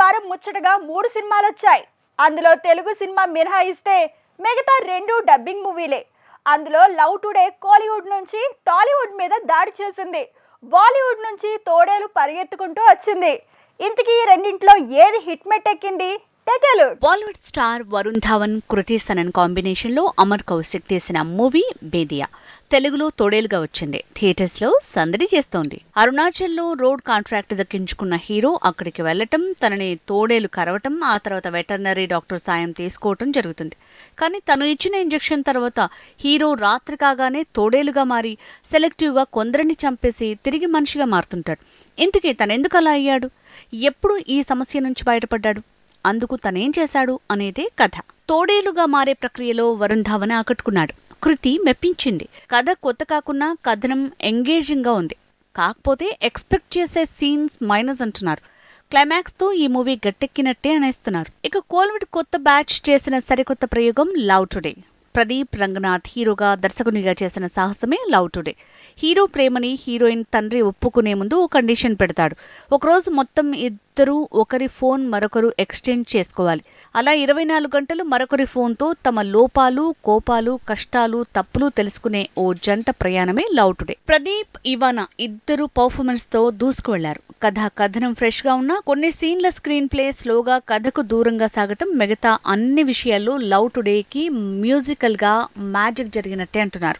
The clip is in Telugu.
వారం ముచ్చటగా మూడు సినిమాలు వచ్చాయి అందులో తెలుగు సినిమా మినహాయిస్తే మిగతా రెండు డబ్బింగ్ మూవీలే. అందులో లవ్ టుడే కోలీవుడ్ నుంచి టాలీవుడ్ మీద దాడి చేసింది. బాలీవుడ్ నుంచి తోడేలు పరిగెత్తుకుంటూ వచ్చింది. ఇంతకీ ఈ రెండింటిలో ఏది హిట్ మెట్టెక్కింది? టెకలు బాలీవుడ్ స్టార్ వరుణ్ ధవన్ కృతి సనన్ కాంబినేషన్లో అమర్ కౌశిక్ తీసిన మూవీ బేదియా. తెలుగులో తోడేలుగా వచ్చింది. థియేటర్స్లో సందడి చేస్తోంది. అరుణాచల్లో రోడ్ కాంట్రాక్ట్ దక్కించుకున్న హీరో అక్కడికి వెళ్ళటం తనని తోడేలు కరవటం ఆ తర్వాత వెటర్నరీ డాక్టర్ సాయం తీసుకోవటం జరుగుతుంది. కానీ తను ఇచ్చిన ఇంజెక్షన్ తర్వాత హీరో రాత్రి కాగానే తోడేలుగా మారి సెలెక్టివ్గా కొందరిని చంపేసి తిరిగి మనిషిగా మారుతుంటాడు. ఇంతకీ తనెందుకు అలా అయ్యాడు? ఎప్పుడు ఈ సమస్య నుంచి బయటపడ్డాడు? అందుకు తనేం చేశాడు అనేదే కథ. తోడేలుగా మారే ప్రక్రియలో వరుణ్ ధావన్ ఆకట్టుకున్నాడు. కృతి మెప్పించింది. కథ కొత్త కాకున్నా కథనం ఎంగేజింగ్గా ఉంది. కాకపోతే ఎక్స్పెక్ట్ చేసే సీన్స్ మైనస్ అంటున్నారు. క్లైమాక్స్తో ఈ మూవీ గట్టెక్కినట్టే అనేస్తున్నారు. ఇక కోల్విడ్ కొత్త బ్యాచ్ చేసిన సరికొత్త ప్రయోగం లవ్ టుడే. ప్రదీప్ రంగనాథ్ హీరోగా దర్శకునిగా చేసిన సాహసమే లవ్ టుడే. హీరో ప్రేమని హీరోయిన్ తండ్రి ఒప్పుకునే ముందు ఓ కండిషన్ పెడతాడు. ఒకరోజు మొత్తం ఇద్దరు ఒకరి ఫోన్ మరొకరు ఎక్స్చేంజ్ చేసుకోవాలి. అలా ఇరవై నాలుగు గంటలు మరొకరి ఫోన్తో తమ లోపాలు కోపాలు కష్టాలు తప్పులు తెలుసుకునే ఓ జంట ప్రయాణమే లవ్ టుడే. ప్రదీప్ ఇవానా ఇద్దరు పర్ఫార్మెన్స్తో దూసుకువెళ్ళారు. కథ కథనం ఫ్రెష్గా ఉన్నా కొన్ని సీన్ల స్క్రీన్ ప్లే స్లోగా కథకు దూరంగా సాగటం మిగతా అన్ని విషయాల్లో లవ్ టుడేకి మ్యూజికల్గా మ్యాజిక్ జరిగినట్టే అంటున్నారు.